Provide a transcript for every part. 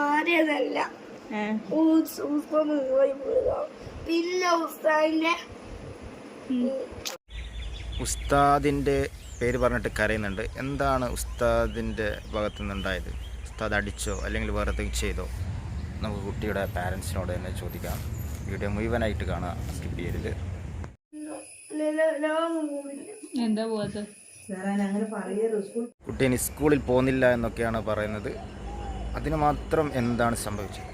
ആദ്യമല്ല പിന്നെ ഉസ്താദിന്റെ ഉസ്താദിന്റെ പേര് പറഞ്ഞിട്ട് കരയുന്നുണ്ട്. എന്താണ് ഉസ്താദിന്റെ ഭാഗത്തു നിന്നുണ്ടായത് ഉസ്താദ് അടിച്ചോ അല്ലെങ്കിൽ വേറെ എന്തെങ്കിലും ചെയ്തോ? നമുക്ക് കുട്ടിയുടെ പാരൻസിനോട് തന്നെ ചോദിക്കാം. വീഡിയോ മുഴുവനായിട്ട് കാണുക സ്കിപ്പ് ചെയ്യരുത്. കുട്ടി ഇനി സ്കൂളിൽ പോകുന്നില്ല എന്നൊക്കെയാണ് പറയുന്നത്. അതിന് മാത്രം എന്താണ് സംഭവിച്ചത്?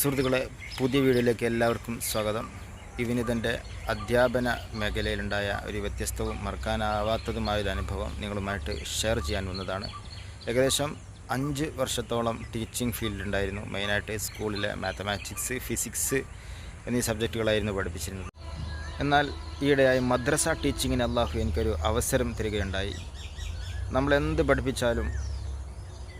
സുഹൃത്തുക്കളെ പുതിയ വീഡിയോയിലേക്ക് എല്ലാവർക്കും സ്വാഗതം. ഇവനിതന്റെ അധ്യാപന മേഖലയിലുണ്ടായ ഒരു വ്യത്യസ്തവും മറക്കാനാവാത്തതുമായ ഒരു അനുഭവം നിങ്ങളുമായിട്ട് ഷെയർ ചെയ്യാൻ വന്നതാണ്. ഏകദേശം അഞ്ച് വർഷത്തോളം ടീച്ചിങ് ഫീൽഡിലുണ്ടായിരുന്നു. മെയിനായിട്ട് സ്കൂളിലെ മാത്തമാറ്റിക്സ് ഫിസിക്സ് എന്നീ സബ്ജക്റ്റുകളായിരുന്നു പഠിപ്പിച്ചിരുന്നത്. എന്നാൽ ഈയിടെയായി മദ്രസ ടീച്ചിങ്ങിന് അള്ളാഹു എനിക്കൊരു അവസരം തരികയുണ്ടായി. നമ്മൾ എന്ത് പഠിപ്പിച്ചാലും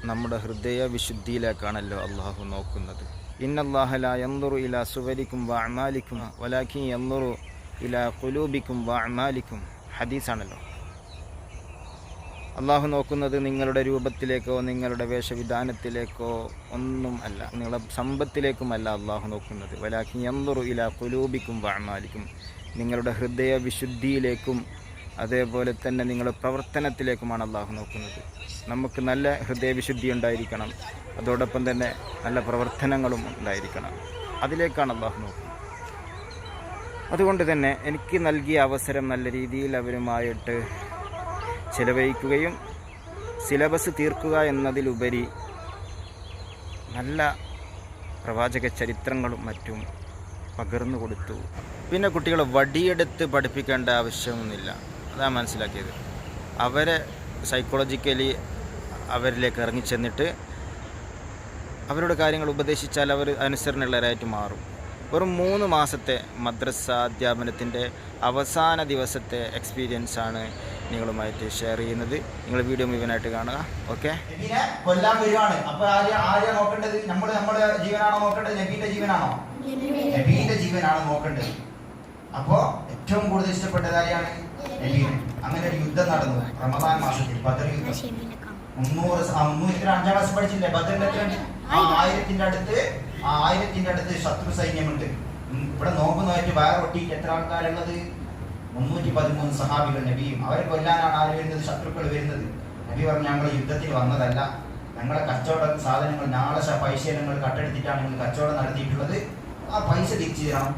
നമ്മുടെ ഹൃദയ വിശുദ്ധിയിലേക്കാണല്ലോ അള്ളാഹു നോക്കുന്നത്. ഇന്നല്ലാഹല യന്തുറു ഇല സുവരിക്കും വ അമാലിക്കും വലാക്കി യന്തുറു ഇല കുലൂബിക്കും വ അമാലിക്കും. ഹദീസാണല്ലോ. അള്ളാഹു നോക്കുന്നത് നിങ്ങളുടെ രൂപത്തിലേക്കോ നിങ്ങളുടെ വേഷവിധാനത്തിലേക്കോ ഒന്നും അല്ല. നിങ്ങളുടെ സമ്പത്തിലേക്കുമല്ല അള്ളാഹു നോക്കുന്നത്. വലാക്കി എന്തൊറു ഇല കുലൂബിക്കും വ നിങ്ങളുടെ ഹൃദയ വിശുദ്ധിയിലേക്കും അതേപോലെ തന്നെ നിങ്ങളുടെ പ്രവർത്തനത്തിലേക്കുമാണ് അള്ളാഹു നോക്കുന്നത്. നമുക്ക് നല്ല ഹൃദയവിശുദ്ധി ഉണ്ടായിരിക്കണം. അതോടൊപ്പം തന്നെ നല്ല പ്രവർത്തനങ്ങളും ഉണ്ടായിരിക്കണം. അതിലേക്കാണ് അള്ളാഹു നോക്കുന്നത്. അതുകൊണ്ട് തന്നെ എനിക്ക് നൽകിയ അവസരം നല്ല രീതിയിൽ അവരുമായിട്ട് ചിലവഴിക്കുകയും സിലബസ് തീർക്കുക എന്നതിലുപരി നല്ല പ്രവാചക ചരിത്രങ്ങളും മറ്റും പകർന്നു കൊടുത്തു. പിന്നെ കുട്ടികളെ വടിയെടുത്ത് പഠിപ്പിക്കേണ്ട ആവശ്യമൊന്നുമില്ല. അതാണ് മനസ്സിലാക്കിയത്. അവരെ സൈക്കോളജിക്കലി അവരിലേക്ക് ഇറങ്ങിച്ചെന്നിട്ട് അവരുടെ കാര്യങ്ങൾ ഉപദേശിച്ചാൽ അവർ അനുസരണയുള്ളവരായിട്ട് മാറും. വെറും മൂന്ന് മാസത്തെ മദ്രസ അധ്യാപനത്തിന്റെ അവസാന ദിവസത്തെ എക്സ്പീരിയൻസാണ് നിങ്ങളുമായിട്ട് ഷെയർ ചെയ്യുന്നത്. നിങ്ങൾ വീഡിയോ മുഴുവനായിട്ട് കാണുക. ഓക്കെ കൊല്ലാൻ വരുവാണ് അപ്പൊ ആര്യ ആര്യ നോക്കേണ്ടത്? നമ്മൾ നമ്മുടെ ജീവനാണോ നോക്കേണ്ടത്? നബീന്റെ ജീവനാണോ? നബീന്റെ ജീവനാണ് നോക്കേണ്ടത്. അപ്പോ ഏറ്റവും കൂടുതൽ ഇഷ്ടപ്പെട്ടത് ആരെയാണ്? നബീന് അങ്ങനെ ഒരു യുദ്ധം നടന്നു. റമദാൻ മാസത്തിൽ ബദർ യുദ്ധം. മുന്നൂറ് മുന്നൂറ്റി അഞ്ചാം ക്ലാസ് പഠിച്ചില്ലേ? ബദറിന്റെ? ആ ആയിരത്തിന്റെ അടുത്ത് ആ ആയിരത്തിന്റെ അടുത്ത് ശത്രു സൈന്യമുണ്ട്. ഇവിടെ നോമ്പ് നോയിട്ട് വയർ ഒട്ടിയിട്ട് എത്ര ആൾക്കാരുള്ളത്? മുന്നൂറ്റി പതിമൂന്ന് സഹാബികൾ നബിയും. അവരെ കൊല്ലാനാണ് ആര് വരുന്നത്? ശത്രുക്കൾ വരുന്നത്. നബി പറഞ്ഞു ഞങ്ങൾ യുദ്ധത്തിൽ വന്നതല്ല. ഞങ്ങളെ കച്ചവട സാധനങ്ങൾ നാളെ പൈസ കട്ടെടുത്തിട്ടാണ് നിങ്ങൾ കച്ചവടം നടത്തിയിട്ടുള്ളത്. ആ പൈസ തിരിച്ചു തരണം.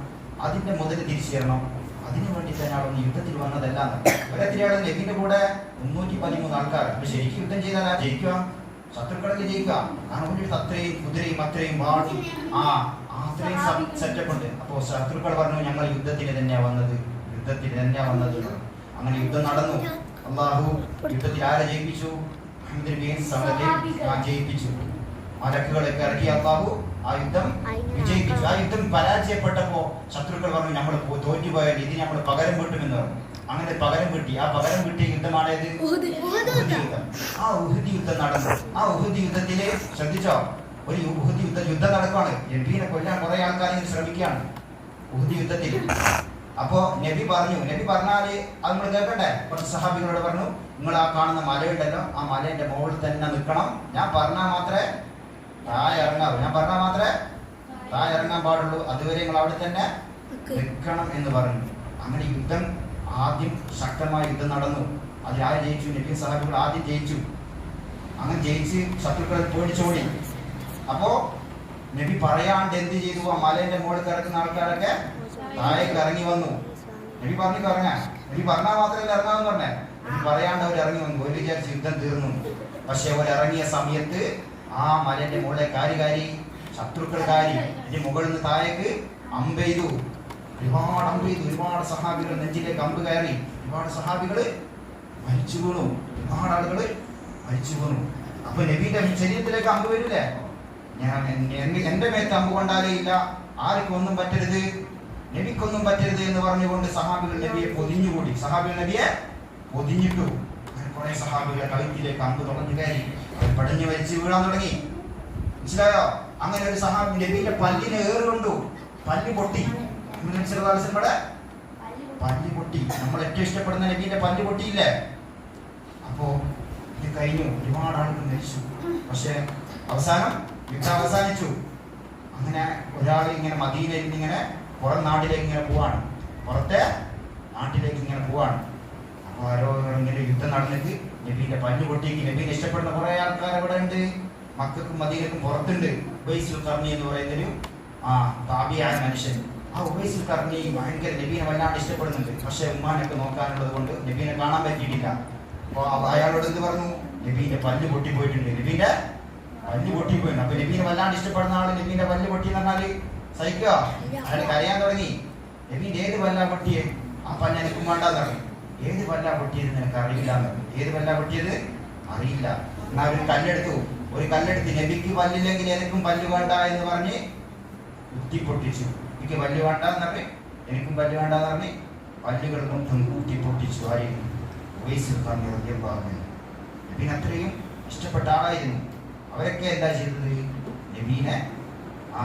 അതിന്റെ മുതൽ തിരിച്ചു തരണം. അതിനു വേണ്ടി തന്നെ അവിടെ യുദ്ധത്തിൽ വന്നതല്ല. ഒരെത്രയാണ് നബിന്റെ കൂടെ മുന്നൂറ്റി പതിമൂന്ന് ആൾക്കാർ. അപ്പൊ ശരിക്കും യുദ്ധം ചെയ്താൽ ജയിക്കുക? ശത്രുക്കളൊക്കെ ജയിക്കുക. കാരണം അത്രയും കുതിരയും അത്രയും ആ അത്രയും സെറ്റപ്പ് ഉണ്ട്. അപ്പോ ശത്രുക്കൾ പറഞ്ഞു ഞങ്ങൾ യുദ്ധത്തിന് തന്നെയാണ് വന്നത്. യുദ്ധത്തിന് തന്നെയാ വന്നത്. അങ്ങനെ യുദ്ധം നടന്നു. അള്ളാഹു യുദ്ധത്തിൽ ആരെ ജയിപ്പിച്ചു? ജയിപ്പിച്ചു. മലക്കുകളൊക്കെ ഇറക്കി അള്ളാഹു ആ യുദ്ധം വിജയിപ്പിച്ചു. ആ യുദ്ധം പരാജയപ്പെട്ടപ്പോ ശത്രുക്കൾ പറഞ്ഞു നമ്മൾ തോറ്റുപോയാൽ ഇത് നമ്മൾ പകരം വീട്ടുമെന്ന് പറഞ്ഞു. അങ്ങനെ പകരം വീട്ടി. ആ പകരം വീട്ടിയ യുദ്ധമാണേത്? യുദ്ധം. ആ ഉഹുദി യുദ്ധം നടന്നു. ആ ഉഹുദി യുദ്ധത്തിൽ ശ്രദ്ധിച്ചോ? ഒരു ഉഹുദി യുദ്ധം യുദ്ധം നടക്കുവാണ്. എന്റെ കൊല്ലാൻ കുറെ ആൾക്കാർ ശ്രമിക്കുകയാണ്. ഉഹുദി യുദ്ധത്തിൽ അപ്പോ നബി പറഞ്ഞു നബി പറഞ്ഞാൽ അത് നമ്മൾ കേൾക്കട്ടെ കുറച്ച് സഹാബികളോട് പറഞ്ഞു നിങ്ങൾ ആ കാണുന്ന മലയുണ്ടല്ലോ ആ മലയുടെ മുകളിൽ തന്നെ നിൽക്കണം. ഞാൻ പറഞ്ഞാൽ മാത്രമേ താഴെ ഇറങ്ങാവൂ. ഞാൻ പറഞ്ഞാൽ മാത്രമേ താഴെ ഇറങ്ങാൻ പാടുള്ളൂ. അതുവരെ നിങ്ങൾ അവിടെ തന്നെ നിൽക്കണം എന്ന് പറഞ്ഞു. അങ്ങനെ യുദ്ധം ആദ്യം ശക്തമായ യുദ്ധം നടന്നു. അതിൽ ആര് ജയിച്ചു? നബി സഹാബികൾ ആദ്യം ജയിച്ചു. അങ്ങനെ ജയിച്ച് ശത്രുക്കളെ പേടിച്ചോടി അപ്പോ നബി പറയാണ്ട് എന്ത് ചെയ്തു? ആ മലേന്റെ മുകളിൽ കിടക്കുന്ന ആൾക്കാരൊക്കെ താഴേക്ക് ഇറങ്ങി വന്നു. നബി പറഞ്ഞു പറഞ്ഞാ. നബി പറഞ്ഞാൽ മാത്രമല്ല ഇറങ്ങാമെന്ന് പറഞ്ഞേ. നബി പറയാണ്ട് അവർ ഇറങ്ങി വന്നു. ഒരു വിചാരിച്ച് യുദ്ധം തീർന്നു. പക്ഷെ അവർ ഇറങ്ങിയ സമയത്ത് ആ മലന്റെ മുകളിലെ ശത്രുക്കൾ കാരി ഇതിന്റെ മുകളിൽ നിന്ന് താഴേക്ക് അമ്പെയ്തു ഒരുപാട് അമ്പെയ്തു ഒരുപാട് സഹാബികൾ നെഞ്ചിലേക്ക് അമ്പ് കയറി. ഒരുപാട് സഹാബികൾ മരിച്ചു വീണു. ഒരുപാട് ആളുകൾ മരിച്ചു വീണു. അപ്പൊ നബീന്റെ ശരീരത്തിലേക്ക് അമ്പ് വരില്ലേ? ഞാൻ എന്റെ മേത്ത് അമ്പ് കൊണ്ടാലേ ഇല്ല. ആർക്കും ഒന്നും പറ്റരുത്. നബിക്കൊന്നും പറ്റരുത് എന്ന് പറഞ്ഞുകൊണ്ട് സഹാബികൾ നബിയെ പൊതിഞ്ഞുകൂടി. സഹാബികൾ നബിയെ പൊതിഞ്ഞിട്ടു. കുറെ സഹാബികളെ കഴുത്തിലേക്ക് അമ്പ് തുടങ്ങി കയറി. പടഞ്ഞു മരിച്ചു വീഴാൻ തുടങ്ങി. മനസ്സിലായോ? അങ്ങനെ ഒരു സഹാബി നബിന്റെ പല്ലിനെ ഏറുകൊണ്ടു പല്ല് പൊട്ടി. വസല്ലമയുടെ പല്ല് പൊട്ടി. നമ്മൾ ഏറ്റവും ഇഷ്ടപ്പെടുന്ന നബീന്റെ പല്ല് പൊട്ടിയില്ലേ? അപ്പോ ഇത് കഴിഞ്ഞു. ഒരുപാട് ആളുകൾ മരിച്ചു. പക്ഷെ അവസാനം യുദ്ധം അവസാനിച്ചു അങ്ങനെ ഒരാൾ ഇങ്ങനെ മദീനയിൽ ഇങ്ങനെ പുറം നാട്ടിലേക്ക് ഇങ്ങനെ പോവാണ്. പുറത്തെ നാട്ടിലേക്ക് ഇങ്ങനെ പോവാണ്. അപ്പൊ ആരോ ഇങ്ങനെ യുദ്ധം നടന്നിട്ട് നബീന്റെ പഞ്ഞു പൊട്ടിക്ക് നബീനെ ഇഷ്ടപ്പെടുന്ന കുറെ ആൾക്കാർ അവിടെ ഉണ്ട്. മക്കൾക്കും മദീനക്കും പുറത്തുണ്ട്. ഉബൈസുൽ കർണി എന്ന് പറയുന്നൊരു ആ താപിയായ മനുഷ്യൻ. ആ ഉബൈസുൽ കർണി ഭയങ്കര നബീനെ വല്ലാണ്ട് ഇഷ്ടപ്പെടുന്നുണ്ട്. പക്ഷെ ഉമ്മാനൊക്കെ നോക്കാനുള്ളത് കൊണ്ട് നബീനെ കാണാൻ പറ്റിയിട്ടില്ല. അപ്പൊ അയാളോട് എന്ത് പറഞ്ഞു? നബീന്റെ പല്ല് പൊട്ടിപ്പോയിട്ടുണ്ട്. നബീന്റെ പല്ല് പൊട്ടിപ്പോയിട്ടുണ്ട്. അപ്പൊ നബീനെ വല്ലാണ്ട് ഇഷ്ടപ്പെടുന്ന ആൾ നബീന്റെ പല്ല് പൊട്ടി എന്ന് പറഞ്ഞാൽ സഹിക്കുക. അയാൾ കരയാൻ തുടങ്ങി. നബീന്റെ ഏത് വല്ല പൊട്ടിയേ? അപ്പ ഞാൻ എനിക്കും പറഞ്ഞു. ഏത് വല്ല പൊട്ടിയത് നിനക്ക് അറിയില്ല ഏത് വല്ല പൊട്ടിയത് അറിയില്ല. എന്നാ ഒരു കല്ലെടുത്തു. ഒരു കല്ലെടുത്ത് നബിക്ക് പല്ലില്ലെങ്കിൽ എനിക്കും പല്ല് വേണ്ട എന്ന് പറഞ്ഞ് കുത്തി പൊട്ടിച്ചു എനിക്ക് പല്ല് വേണ്ട എന്ന് പറഞ്ഞ്. എനിക്കും പല്ല് വേണ്ട എന്ന് പറഞ്ഞ് പല്ലുകൾ കുത്തി പൊട്ടിച്ചു ആരെയും വയസ്സിൽ പറഞ്ഞു നബീൻ അത്രയും ഇഷ്ടപ്പെട്ട ആളായിരുന്നു. അവരൊക്കെ എന്താ ചെയ്തത്? നബീനെ ആ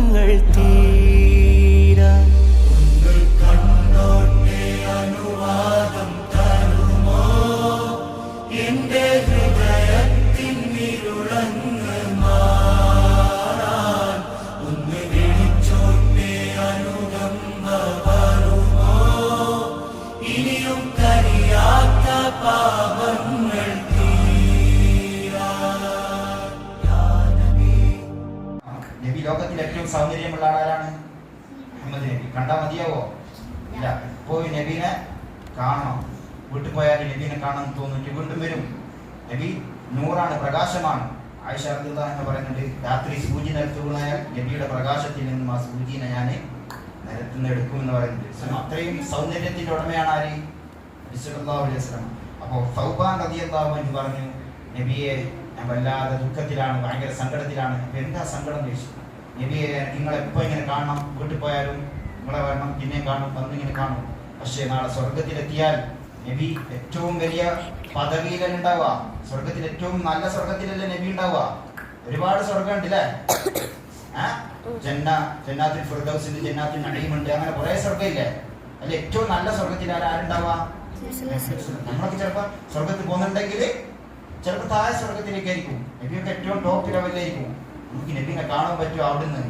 സൗന്ദര്യമുള്ള ആളാരാണ്? മുഹമ്മദ് നബി കണ്ടാ മതിയാവോ? ഇല്ല. പോയി നബീനെ കാണണം. വീട്ടിൽ പോയാൽ നബീനെ കാണാൻ തോന്നിട്ട് വീണ്ടും വരും. നബി നൂറാണ് പ്രകാശമാണ്. ആയിഷ എന്ന് പറയുന്നുണ്ട് രാത്രി സൂചി നിരത്തുകളായാൽ നബിയുടെ പ്രകാശത്തിൽ നിന്നും ആ സൂചിനെ ഞാൻ നിലത്ത് നിന്ന് എടുക്കും എന്ന് പറയുന്നുണ്ട് അത്രയും സൗന്ദര്യത്തിന്റെ ഉടമയാണ് ആര്? നബി സല്ലല്ലാഹു അലൈഹി വസല്ലം. അപ്പോൾ സൗബാൻ റളിയല്ലാഹു എന്ന് പറഞ്ഞു നബിയെ ഞാൻ വല്ലാതെ ദുഃഖത്തിലാണ് ഭയങ്കര സങ്കടത്തിലാണ്. എന്താ സങ്കടം ചോദിച്ചു? നബിയെ നിങ്ങൾ എപ്പോ ഇങ്ങനെ കാണണം? വീട്ടിൽ പോയാലും നിങ്ങളെ വരണം പിന്നെയും കാണും വന്ന് ഇങ്ങനെ കാണും. പക്ഷേ നാളെ സ്വർഗത്തിലെത്തിയാൽ നബി ഏറ്റവും വലിയ പദവിയിലല്ല ഉണ്ടാവുക സ്വർഗത്തിൽ ഏറ്റവും നല്ല സ്വർഗത്തിലല്ലേ നബി ഉണ്ടാവുക? ഒരുപാട് സ്വർഗം ഉണ്ട് അല്ലേ ആ? ജന്ന ജന്നാത്തിൽ ഫിർദൗസിന്റെ ജന്നാത്തിൽ നടിയുമുണ്ട് അങ്ങനെ കുറെ സ്വർഗം ഇല്ലേ അല്ല ഏറ്റവും നല്ല സ്വർഗത്തിൽ ആരാ- ആരുണ്ടാവുക? നമ്മളൊക്കെ ചിലപ്പോ സ്വർഗത്തിൽ പോകുന്നുണ്ടെങ്കിൽ ചിലപ്പോൾ താഴെ സ്വർഗത്തിലേക്കായിരിക്കും നബിയൊക്കെ ഏറ്റവും ടോപ്പ് ലെവലിലായിരിക്കും നമുക്ക് നബീനെ കാണാൻ പറ്റുമോ അവിടുന്ന്?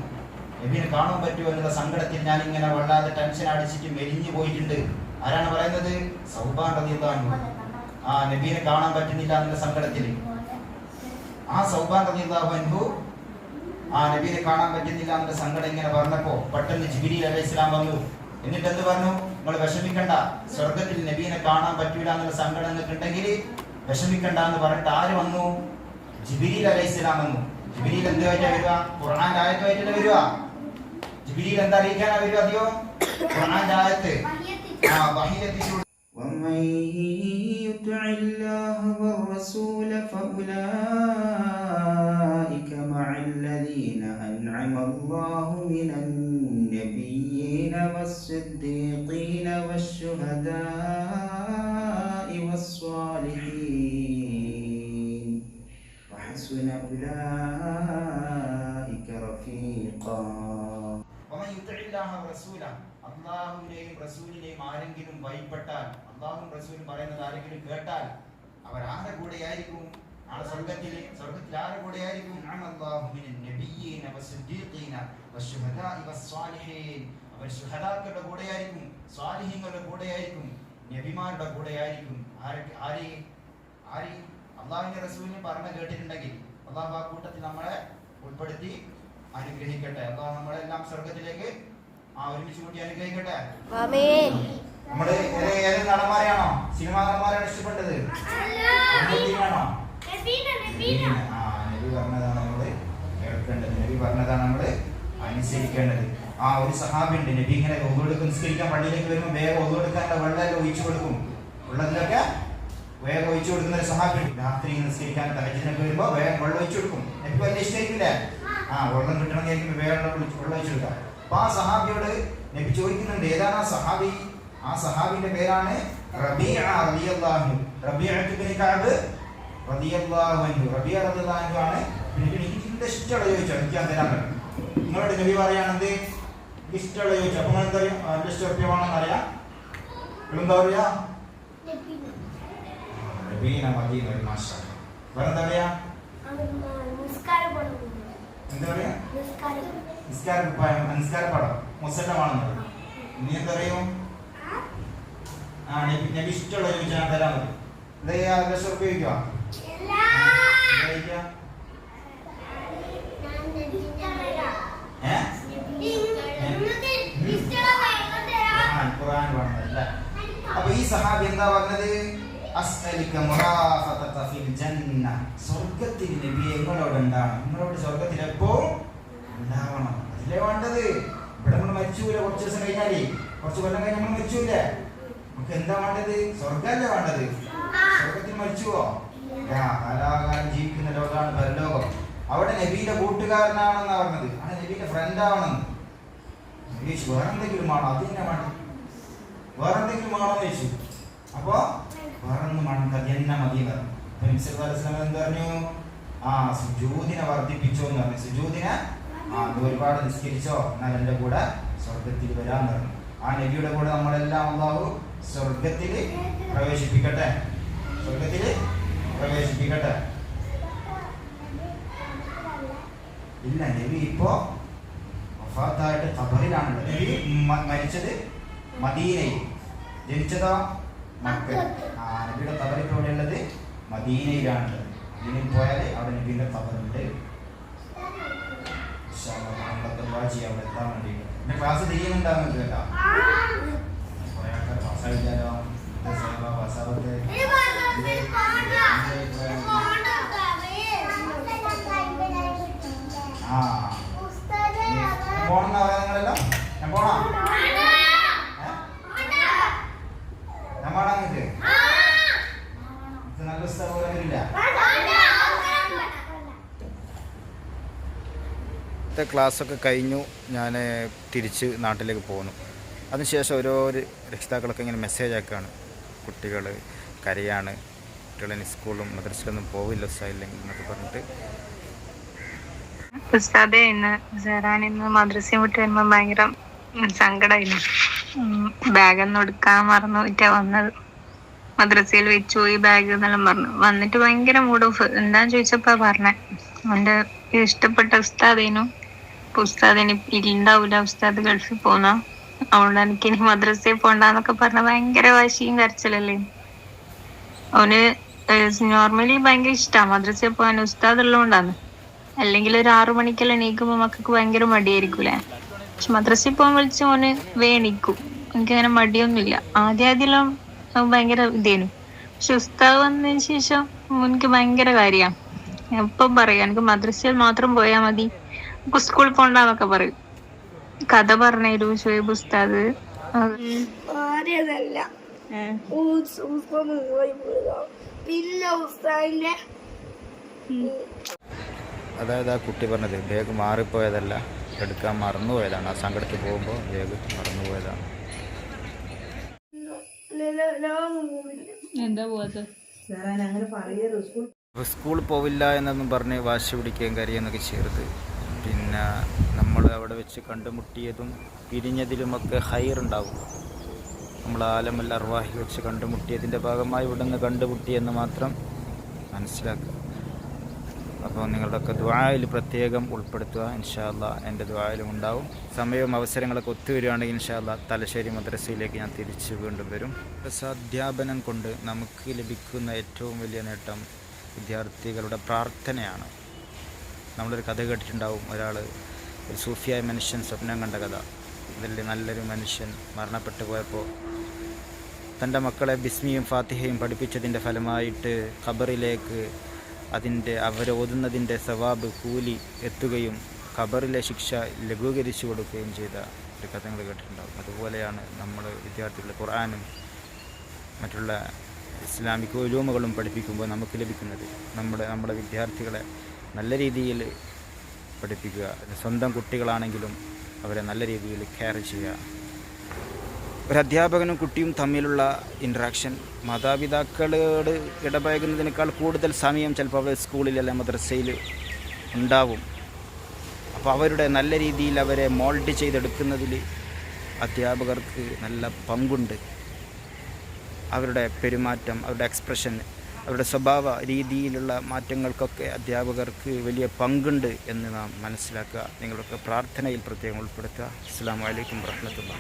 നബീനെ കാണാൻ പറ്റുമോ എന്നുള്ള സങ്കടത്തിൽ ഞാൻ ഇങ്ങനെ വല്ലാതെ ടെൻഷൻ അടിച്ചിട്ട് മെലിഞ്ഞു പോയിട്ടുണ്ട്. ആരാണ് പറയുന്നത്? സൗബാൻ അൻഹു. ആ നബീനെ കാണാൻ പറ്റുന്നില്ല എന്നുള്ള സങ്കടത്തിൽ. ആ സൗബാൻ ആ നബീനെ കാണാൻ പറ്റുന്നില്ല എന്നുള്ള സങ്കടം ഇങ്ങനെ പറഞ്ഞപ്പോ പെട്ടെന്ന് ജിബിരി അലൈഹി ഇസ്ലാം വന്നു. എന്നിട്ട് എന്ത് പറഞ്ഞു? നിങ്ങൾ വിഷമിക്കണ്ട. സ്വർഗത്തിൽ നബീനെ കാണാൻ പറ്റൂല എന്നുള്ള സങ്കടം നിങ്ങൾക്ക് ഉണ്ടെങ്കിൽ വിഷമിക്കണ്ട എന്ന് പറഞ്ഞിട്ട് ആര് വന്നു? ജിബിരി അലൈഹി ഇസ്ലാം വന്നു. ജിബിരിൽ എന്തുമായിട്ടാ വരിക ഖുർആൻ ആയത്തുമായിട്ടല്ലേ വരിക ജിബിരിൽ എന്താ അറിയിക്കാനാ വരിക അതെയോ ഖുർആൻ ആയത്ത് ആ വഹിയെത്തിച്ചു ومن يطع الله والرسول فأولئك مع الذين أنعم الله من النبيين والصديقين والشهداء وحسن أولئك رفيقا വമൻ യുതിഇല്ലാഹ വറസൂല അല്ലാഹുവിനെയും റസൂലിനെയും ആരെങ്കിലും ഭയപ്പെട്ടാൽ അല്ലാഹുവും റസൂലും പറയുന്നത് ആരെങ്കിലും കേട്ടാൽ അവർ ആരുടെ കൂടെയായിരിക്കും നാളെ സ്വർഗത്തിൽ സ്വർഗത്തിൽ ആരുടെ കൂടെയായിരിക്കും അനല്ലാഹു മിനൻ നബിയ്യീന വസ്സദീഖീന വശുഹദാഇ വസ്സാലിഹീൻ അവർ ശുഹദാക്കളുടെ കൂടെയായിരിക്കും സ്വാലിഹീങ്ങളുടെ കൂടെയായിരിക്കും നബിമാരുടെ കൂടെയായിരിക്കും ആരൊക്കെ ആര് ആര് അള്ളാഹുവിന്റെ റസൂലിന് പറഞ്ഞ കേട്ടിട്ടുണ്ടെങ്കിൽ അള്ളാഹു ആ കൂട്ടത്തിൽ നമ്മളെ ഉൾപ്പെടുത്തി അനുഗ്രഹിക്കട്ടെ. അള്ളാഹു നമ്മളെല്ലാം സ്വർഗത്തിലേക്ക് ആ ഒരുമിച്ച് കൂട്ടി അനുഗ്രഹിക്കട്ടെ. ആമേൻ. നമ്മൾ ഏത് നടന്മാരെയാണോ? സിനിമ നടന്മാരെയാണ് ഇഷ്ടപ്പെട്ടത്? ആണോ ആ നബി പറഞ്ഞതാണ് നമ്മൾ കേൾക്കേണ്ടത്. നബി പറഞ്ഞതാണ് നമ്മൾ അനുസരിക്കേണ്ടത്. ആ ഒരു സഹാബിണ്ട് നബി ഇങ്ങനെ ഒന്നുകൊടുക്കും നിസ്കരിക്കാൻ പള്ളിയിലേക്ക് വരുമ്പോൾ വേഗം ഒന്നുകൊടുക്കാനുള്ള വെള്ളം ഒഴിച്ചു കൊടുക്കും. ഉള്ളതിലൊക്കെ വേഗം ഒഴിച്ചു കൊടുക്കുന്ന ഒരു സഹാബി രാത്രി നിസ്കരിക്കാൻ തലച്ചിനൊക്കെ വരുമ്പോൾ വേഗം വെള്ളം ഒഴിച്ചു കൊടുക്കും. എനിക്ക് വലിയ ആ വെള്ളം കിട്ടണമെങ്കിൽ വേഗം വെള്ളം ഒഴിച്ച് വെള്ളം ഒഴിച്ചു കൊടുക്കാം അപ്പൊ ആ സഹാബിയോട് നബി ചോദിക്കുന്നുണ്ട് ഏതാണ് ആ സഹാബി? ആ സഹാബിന്റെ പേരാണ് ആണ്. തരാൻ പറ്റും. നിങ്ങളോട് നബി പറയാണെന്ത് ഇഷ്ടമുള്ള ചോദിച്ചു അപ്പൊ എന്താ പറയാ? അറിയാം. എന്താ പറയാ? റബീന മദീന ഒരു മാസ്റ്റർ വേറെന്താ പറയാ എന്താ പറയാ നിസ്കാരം നിസ്കാര കുപ്പായം നിസ്കാര പടം മുസല്ലമാണെന്ന് പറയും നീ എന്താ പറയൂ ആ നബി ഇഷ്ടമുള്ള ചോദിച്ചാൽ തരാൻ മതി ചെയ്യാ ലക്ഷം ഉണ്ടാവണം നിങ്ങളോട് സ്വർഗത്തിൽ എപ്പോ ഉണ്ടാവണം? അതിലേ വേണ്ടത്. ഇവിടെ നമ്മൾ മരിച്ചൂല. കുറച്ച് ദിവസം കഴിഞ്ഞാലേ. കുറച്ച് കൊല്ലം കഴിഞ്ഞ് നമ്മൾ മരിച്ചൂല. നമുക്ക് എന്താ വേണ്ടത്? സ്വർഗല്ലേ വേണ്ടത്. സ്വർഗത്തിൽ മരിച്ചുവോ? കാലാകാലം ജീവിക്കുന്ന ലോകമാണ് പരലോകം. അവിടെ നബീന്റെ കൂട്ടുകാരനാണെന്നാ പറഞ്ഞത്. ആണ് നബീന്റെ ഫ്രണ്ട് ആവണമെന്ന് ചോദിച്ചു വേറെന്തെങ്കിലും ആണോ അത് തന്നെ വേണം. വേറെന്തെങ്കിലും ആണോ ചോദിച്ചു. അപ്പോ വേറൊന്നും വേണം തന്നെ മതി പറഞ്ഞു. പറഞ്ഞു? ആ സുജൂതിനെ വർദ്ധിപ്പിച്ചോ എന്ന് പറഞ്ഞു. സുജൂതിനെ ആ ഒരുപാട് നിസ്കരിച്ചോ? എന്നാൽ എന്റെ കൂടെ സ്വർഗത്തിൽ വരാൻ പറഞ്ഞു. ആ നബിയുടെ കൂടെ നമ്മളെല്ലാം അള്ളാഹു സ്വർഗത്തിൽ പ്രവേശിപ്പിക്കട്ടെ? സ്വർഗത്തിൽ പ്രവേശിപ്പിക്കട്ടെ? ഇല്ല നബി ഇപ്പോ വഫാത്തായിട്ട് ഖബറിലാണുള്ളത്. നബി മരിച്ചത് മദീനയിൽ. ജനിച്ചതോ മക്ക. ആ നബിയുടെ ഖബറിൽ എവിടെയുള്ളത്? മദീനയിലാണുള്ളത്. മദീനയിൽ പോയാൽ അവിടെ പിന്നെ അല്ലാഹ് നമ്മളൊക്കെ ദുആ ചെയ്യാം. അവിടെ എത്താൻ വേണ്ടിയിട്ട്. പിന്നെ ക്ലാസ് ചെയ്യുന്നുണ്ടാകും കേട്ടോ കുറേ ആൾക്കാർ പാസ്സായില്ലാലോ പാസ്സാവത്തെ ആ ഞാൻ പോണെന്നാ പറയാ നിങ്ങളെല്ലാം ഞാൻ പോണോ ഏ? ഞാൻ പാടാൻ നിങ്ങൾക്ക് ഇത് നല്ല സ്ഥലം പോലെ വരില്ല ഇന്നത്തെ ക്ലാസ്സൊക്കെ കഴിഞ്ഞു. ഞാൻ തിരിച്ച് നാട്ടിലേക്ക് പോന്നു. അതിനുശേഷം ഓരോ രക്ഷിതാക്കളൊക്കെ ഇങ്ങനെ മെസ്സേജ് ആക്കുകയാണ് കുട്ടികൾ കരയാണ്. കുട്ടികളെ സ്കൂളും മദ്രസയിലൊന്നും പോവില്ല ഉത്സാഹില്ലെങ്കിൽ എന്നൊക്കെ പറഞ്ഞിട്ട്. മദ്രസയും വിട്ട് വരുമ്പോൾ ഭയങ്കര സങ്കടമായിരുന്നു ബാഗൊന്നും എടുക്കാൻ മറന്നു പോയിട്ടാ വന്നത്. മദ്രസയിൽ വെച്ചു പോയി ബാഗ് എന്നെല്ലാം പറഞ്ഞു വന്നിട്ട് ഭയങ്കര മൂഡ് ഓഫ് എന്താന്ന് ചോദിച്ചപ്പോ പറഞ്ഞേ. എന്റെ ഇഷ്ടപ്പെട്ട ഉസ്താദേനു ഉസ്താദിന് ഇണ്ടാവൂല ഉസ്താദ് ഗൾഫിൽ പോന്ന അതുകൊണ്ട് എനിക്ക് ഇനി മദ്രസയിൽ പോണ്ടെന്നൊക്കെ പറഞ്ഞ ഭയങ്കര വാശിയും കരച്ചിലല്ലേ. അവന് നോർമലി ഭയങ്കര ഇഷ്ടാ. മദ്രസയിൽ പോകാൻ ഉസ്താദ് ഉള്ളതുകൊണ്ടാണ് അല്ലെങ്കിൽ ഒരു ആറു മണിക്കെല്ലാം എണീക്കുമ്പോ മക്കൾക്ക് ഭയങ്കര മടിയായിരിക്കൂലേ പക്ഷെ മദ്രസയിൽ പോകാൻ വിളിച്ച് ഓന് വേണിക്കും. എനിക്ക് അങ്ങനെ മടിയൊന്നുമില്ല. ആദ്യ ആദ്യം ഭയങ്കര ഇതേനു. പക്ഷെ ഉസ്താദ് വന്നതിന് ശേഷം എനിക്ക് ഭയങ്കര കാര്യമാണ് എപ്പം പറയാ? എനിക്ക് മദ്രസയിൽ മാത്രം പോയാ മതി. സ്കൂളിൽ പോണ്ടെന്നൊക്കെ പറയും. കഥ പറഞ്ഞു ഷുഹൈബ് ഉസ്താദ്. പിന്നെ ഉസ്താദിന്റെ അതായത് ആ കുട്ടി പറഞ്ഞത് ബാഗ് മാറിപ്പോയതല്ല എടുക്കാൻ മറന്നുപോയതാണ്. ആ സങ്കടത്തിൽ പോകുമ്പോൾ ബാഗ് മറന്നുപോയതാണ്. അപ്പോൾ സ്കൂളിൽ പോവില്ല എന്നൊന്നും പറഞ്ഞ് വാശി പിടിക്കുകയും കരയെന്നൊക്കെ ചേർത്ത് പിന്നെ നമ്മൾ അവിടെ വെച്ച് കണ്ടുമുട്ടിയതും പിരിഞ്ഞതിലുമൊക്കെ ഹൈറുണ്ടാവും. നമ്മൾ ആലമൽ അർവാഹി വെച്ച് കണ്ടുമുട്ടിയതിന്റെ ഭാഗമായി ഇവിടെ നിന്ന് കണ്ടുമുട്ടിയെന്ന് മാത്രം മനസ്സിലാക്കുക. അപ്പോൾ നിങ്ങളുടെയൊക്കെ ദ്വായിൽ പ്രത്യേകം ഉൾപ്പെടുത്തുക. ഇൻഷാല്ല എന്റെ ദ്വായിലും ഉണ്ടാവും. സമയവും അവസരങ്ങളൊക്കെ ഒത്തുവരികയാണെങ്കിൽ ഇൻഷാല്ല തലശ്ശേരി മദ്രസയിലേക്ക് ഞാൻ തിരിച്ച് വീണ്ടും വരും. മദ്രസാധ്യാപനം കൊണ്ട് നമുക്ക് ലഭിക്കുന്ന ഏറ്റവും വലിയ നേട്ടം വിദ്യാർത്ഥികളുടെ പ്രാർത്ഥനയാണ്. നമ്മളൊരു കഥ കേട്ടിട്ടുണ്ടാവും. ഒരാൾ ഒരു സൂഫിയായ മനുഷ്യൻ സ്വപ്നം കണ്ട കഥ. ഇതിൽ നല്ലൊരു മനുഷ്യൻ മരണപ്പെട്ടു പോയപ്പോൾ തന്റെ മക്കളെ ബിസ്മിയും ഫാത്തിഹയും പഠിപ്പിച്ചതിന്റെ ഫലമായിട്ട് ഖബറിലേക്ക് അതിന്റെ അവരോതുന്നതിന്റെ സവാബ് കൂലി എത്തുകയും ഖബറിലെ ശിക്ഷ ലഘൂകരിച്ചു കൊടുക്കുകയും ചെയ്ത ഒരു കഥകൾ കേട്ടിട്ടുണ്ടാകും അതുപോലെയാണ് നമ്മൾ വിദ്യാർത്ഥികൾ ഖുർആാനും മറ്റുള്ള ഇസ്ലാമിക് ഒലൂമുകളും പഠിപ്പിക്കുമ്പോൾ നമുക്ക് ലഭിക്കുന്നത്. നമ്മുടെ നമ്മുടെ വിദ്യാർത്ഥികളെ നല്ല രീതിയിൽ പഠിപ്പിക്കുക. സ്വന്തം കുട്ടികളാണെങ്കിലും അവരെ നല്ല രീതിയിൽ കെയർ ചെയ്യുക. ഒരു അധ്യാപകനും കുട്ടിയും തമ്മിലുള്ള ഇൻട്രാക്ഷൻ മാതാപിതാക്കളോട് ഇടപഴകുന്നതിനേക്കാൾ കൂടുതൽ സമയം ചിലപ്പോൾ അവർ സ്കൂളിൽ അല്ലെങ്കിൽ മദ്രസയിൽ ഉണ്ടാവും. അപ്പോൾ അവരുടെ നല്ല രീതിയിൽ അവരെ മോൾഡ് ചെയ്തെടുക്കുന്നതിൽ അധ്യാപകർക്ക് നല്ല പങ്കുണ്ട്. അവരുടെ പെരുമാറ്റം അവരുടെ എക്സ്പ്രഷൻ അവരുടെ സ്വഭാവ രീതിയിലുള്ള മാറ്റങ്ങൾക്കൊക്കെ അധ്യാപകർക്ക് വലിയ പങ്കുണ്ട് എന്ന് നാം മനസ്സിലാക്കുക. നിങ്ങളൊക്കെ പ്രാർത്ഥനയിൽ പ്രത്യേകം ഉൾപ്പെടുത്തുക. അസ്സാം വലൈക്കും വർഹമത്തുള്ള